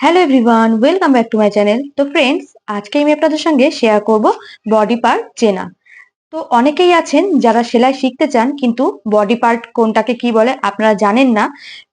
Hello everyone welcome back to my channel তো friends আজকে আমি আপনাদের সঙ্গে শেয়ার করব বডি পার্ট চেনা। তো অনেকেই আছেন যারা সেলাই শিখতে চান, কিন্তু বডি পার্ট কোনটাকে কি বলে আপনারা জানেন না।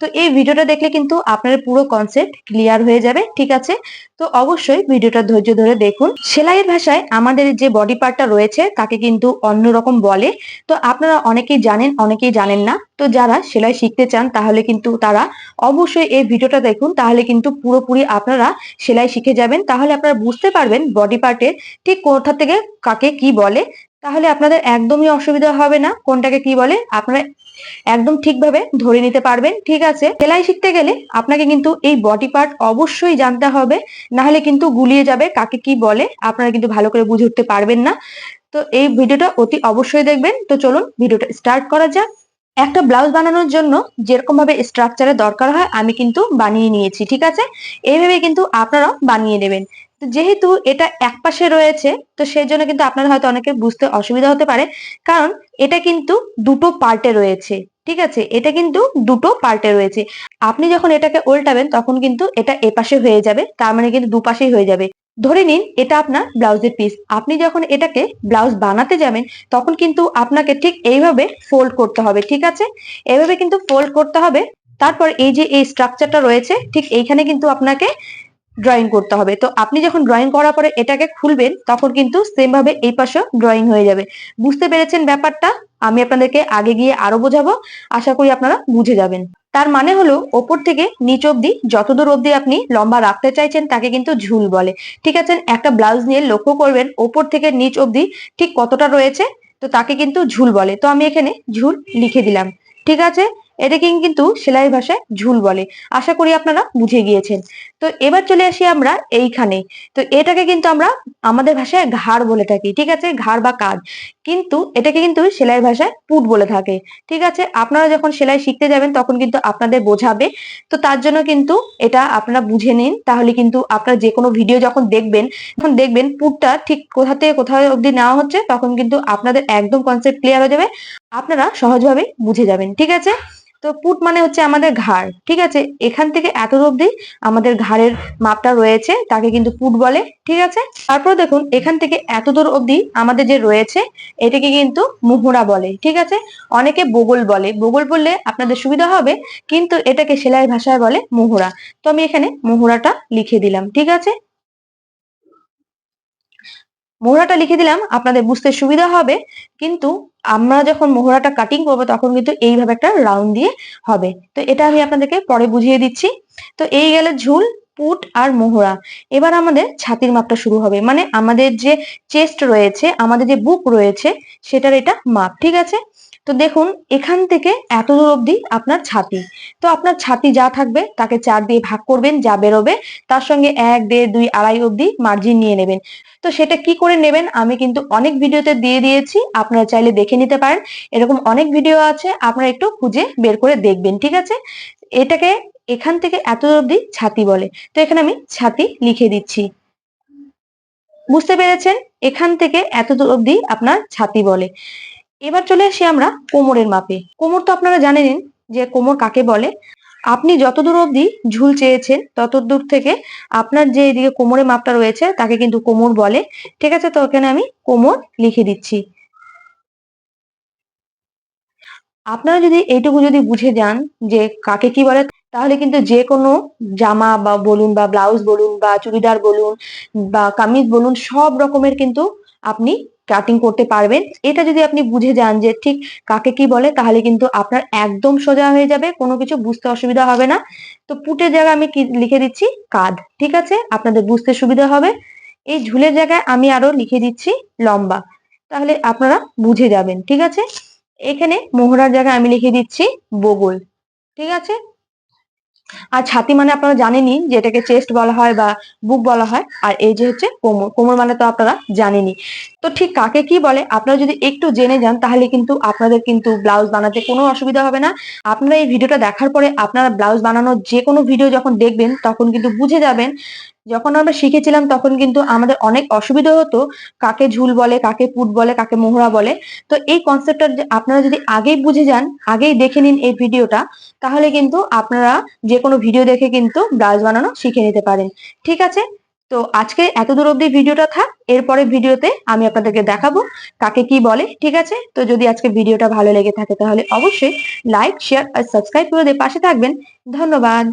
তো এই ভিডিওটা দেখলে কিন্তু আপনার পুরো কনসেপ্ট ক্লিয়ার হয়ে যাবে, ঠিক আছে? তো অবশ্যই ভিডিওটা ধৈর্য ধরে দেখুন। সেলাইয়ের ভাষায় আমাদের যে বডি পার্টটা রয়েছে, তাকে কিন্তু অন্যরকম বলে। তো আপনারা অনেকেই জানেন অনেকেই জানেন না। তো যারা সেলাই শিখতে চান, তাহলে কিন্তু তারা অবশ্যই এই ভিডিওটা দেখুন, তাহলে কিন্তু পুরোপুরি আপনারা সেলাই শিখে যাবেন। তাহলে আপনারা বুঝতে পারবেন বডি পার্টের ঠিক কোথা থেকে কাকে কি বলে। তাহলে আপনাদের একদমই অসুবিধা হবে না। কোনটাকে কি বলে? আপনারা একদম ঠিকভাবে ধরে নিতে পারবেন, ঠিক আছে? সেলাই শিখতে গেলে আপনাকে কিন্তু এই বডি পার্ট অবশ্যই জানতে হবে, নাহলে কিন্তু গুলিয়ে যাবে, কাকে কি বলে, আপনারা কিন্তু ভালো করে বুঝে উঠতে পারবেন না। তো এই ভিডিওটা অতি অবশ্যই দেখবেন। তো চলুন ভিডিওটা স্টার্ট করা যাক। একটা ব্লাউজ বানানোর জন্য যেরকম ভাবে স্ট্রাকচারের দরকার হয়, আমি কিন্তু বানিয়ে নিয়েছি, ঠিক আছে? এইভাবে কিন্তু আপনারাও বানিয়ে নেবেন। যেহেতু এটা এক পাশে রয়েছে, তো সেই জন্য কিন্তু আপনার হয়তো অনেকে বুঝতে অসুবিধা হতে পারে। কারণ এটা কিন্তু দুটো পার্টে রয়েছে, ঠিক আছে? এটা কিন্তু দুটো পার্টে রয়েছে। আপনি যখন এটাকে উল্টাবেন, তখন কিন্তু এটা এপাশে হয়ে যাবে, তার মানে কিন্তু দুপাশেই হয়ে যাবে। ধরে নিন এটা আপনার ব্লাউজের পিস আপনি যখন এটাকে ব্লাউজ বানাতে যাবেন, তখন কিন্তু আপনাকে ঠিক এইভাবে ফোল্ড করতে হবে, ঠিক আছে? এইভাবে কিন্তু ফোল্ড করতে হবে। তারপর এই যে এই স্ট্রাকচারটা রয়েছে, ঠিক এইখানে কিন্তু আপনাকে ড্রয়িং করতে হবে। তো আপনি যখন ড্রয়িং করার পরে এটাকে খুলবেন, তখন কিন্তু সেম ভাবে এই পাশেও ড্রয়িং হয়ে যাবে। বুঝতে পেরেছেন ব্যাপারটা? আমি আপনাদেরকে আগে গিয়ে আরও বোঝাবো। আশা করি আপনারা বুঝে যাবেন। তার মানে হলো, ওপর থেকে নিচ অব্দি যতদূর অব্দি আপনি লম্বা রাখতে চাইছেন, তাকে কিন্তু ঝুল বলে। ঠিক আছে? একটা ব্লাউজ নিয়ে লক্ষ্য করবেন, ওপর থেকে নিচ অব্দি ঠিক কতটা রয়েছে, তো তাকে কিন্তু ঝুল বলে। তো আমি এখানে ঝুল লিখে দিলাম। ঠিক আছে? এটাকে কিন্তু সেলাই ভাষায় ঝুল বলে। আশা করি আপনারা বুঝে গিয়েছেন। তো এবার চলে আসি আমরা এইখানে। তো এটাকে কিন্তু আমরা আমাদের ভাষায় ঘাড় বলে থাকি, ঠিক আছে? ঘাড় বা কাজ কিন্তু এটাকে কিন্তু সেলাই ভাষায় পুট বলে থাকে, ঠিক আছে? আপনারা যখন সেলাই শিখতে যাবেন তখন কিন্তু আপনাদের বোঝাবে। তো তার জন্য কিন্তু এটা আপনারা বুঝে নিন। তাহলে কিন্তু আপনারা যে কোনো ভিডিও যখন দেখবেন তখন দেখবেন পুটটা ঠিক কোথা থেকে কোথাও অবধি নেওয়া হচ্ছে, তখন কিন্তু আপনাদের একদম কনসেপ্ট ক্লিয়ার হয়ে যাবে। আপনারা সহজভাবে বুঝে যাবেন, ঠিক আছে? তো পুট মানে হচ্ছে আমাদের ঘাড়, ঠিক আছে? এখান থেকে এত অবধি আমাদের ঘাড়ের মাপটা রয়েছে, তাকে কিন্তু পুট বলে, ঠিক আছে? তারপর দেখুন, এখান থেকে এত দূর অবধি আমাদের যে রয়েছে, এটাকে কিন্তু মুহুরা বলে, ঠিক আছে? অনেকে বগল বলে, বগল বললে আপনাদের সুবিধা হবে, কিন্তু এটাকে সেলাই ভাষায় বলে মুহুরা। তো আমি এখানে মুহুরাটা লিখে দিলাম, ঠিক আছে? মোহরাটা লিখে দিলাম, আপনাদের বুঝতে সুবিধা হবে। কিন্তু আমরা যখন মোহরাটা কাটিং করব, তখন কিন্তু এইভাবে একটা রাউন্ড দিয়ে হবে। তো এটা আমি আপনাদেরকে পরে বুঝিয়ে দিচ্ছি। তো এই গেলে ঝুল। পুট আর মোহরা। এবার আমাদের ছাতির মাপটা শুরু হবে। মানে আমাদের যে চেস্ট রয়েছে, আমাদের যে বুক রয়েছে, সেটার এটা মাপ, ঠিক আছে? তো দেখুন, এখান থেকে এত দূর অব্দি আপনার ছাতি। তো আপনার ছাতি যা থাকবে, তাকে চার দিয়ে ভাগ করবেন, যা বেরোবে, তার সঙ্গে এক, দেড়, দুই, আড়াই অব্দি মার্জিন নিয়ে নেবেন। তো সেটা কি করে নেবেন, আমি কিন্তু অনেক ভিডিওতে দিয়ে দিয়েছি, আপনারা চাইলে দেখে নিতে পারেন। এরকম অনেক ভিডিও আছে, আপনারা একটু খুঁজে বের করে দেখবেন, ঠিক আছে? এটাকে এখান থেকে এত অবধি ছাতি বলে। তো এখানে আমি ছাতি লিখে দিচ্ছি। বুঝতে পেরেছেন? এখান থেকে এত অবধি আপনার ছাতি বলে। এবার চলে আসি আমরা কোমরের মাপে। কোমর তো আপনারা জানেন যে কোমর কাকে বলে। আপনি যতদূর অবধি ঝুল চেয়েছেন, তত দূর থেকে আপনার যে এদিকে কোমরের মাপটা রয়েছে, তাকে কিন্তু কোমর বলে। ঠিক আছে? তো এখানে আমি কোমর লিখে দিচ্ছি। আপনারা যদি এইটুকু যদি বুঝে যান যে কাকে কি বলে, তাহলে কিন্তু যে কোনো জামা বা বলুন বা ব্লাউজ বলুন বা চুড়িদার বলুন বা কামিজ বলুন, সব রকমের কিন্তু আপনি কাটিং করতে পারবেন। এটা যদি আপনি বুঝে যান যে ঠিক কাকে কি বলে, তাহলে কিন্তু আপনার একদম সোজা হয়ে যাবে, কোনো কিছু বুঝতে অসুবিধা হবে না। তো পুটের জায়গায় আমি লিখে দিচ্ছি? কাঁধ, ঠিক আছে? আপনাদের বুঝতে সুবিধা হবে। এই ঝুলের জায়গায় আমি আরও লিখে দিচ্ছি লম্বা, তাহলে আপনারা বুঝে যাবেন, ঠিক আছে? এখানে মোহরার জায়গায় আমি লিখে দিচ্ছি বগল, ঠিক আছে? আর ছাতি মানে আপনারা জানেনই যে এটাকে চেস্ট বলা হয় বা বুক বলা হয়, আর এই যে হচ্ছে কোমর কোমর মানে তো আপনারা জানেনই। তো ঠিক কাকে কি বলে? আপনারা যদি একটু জেনে যান, তাহলে কিন্তু আপনাদের কিন্তু ব্লাউজ বানাতে কোনো অসুবিধা হবে না। আপনারা এই ভিডিওটা দেখার পরে আপনারা ব্লাউজ বানানোর যে কোনো ভিডিও যখন দেখবেন, তখন কিন্তু বুঝে যাবেন যখন আমরা শিখেছিলাম তখন কিন্তু আমাদের অনেক অসুবিধা হতো কাকে ঝুল বলে, কাকে পুট বলে, কাকে মোহরা বলে। তো এই কনসেপ্টটা আপনারা যদি আগেই বুঝে যান, আগেই দেখে নিন এই ভিডিওটা তাহলে কিন্তু আপনারা যে কোনো ভিডিও দেখে কিন্তু ব্লাউজ বানানো শিখে নিতে পারেন। ঠিক আছে? তো আজকে এত দূর অব্দি ভিডিওটা থাক, এরপরে ভিডিওতে আমি আপনাদেরকে দেখাবো কাকে কি বলে। ঠিক আছে? তো যদি আজকে ভিডিওটা ভালো লেগে থাকে, তাহলে অবশ্যই লাইক শেয়ার আর সাবস্ক্রাইব করে দিয়ে পাশে থাকবেন। ধন্যবাদ।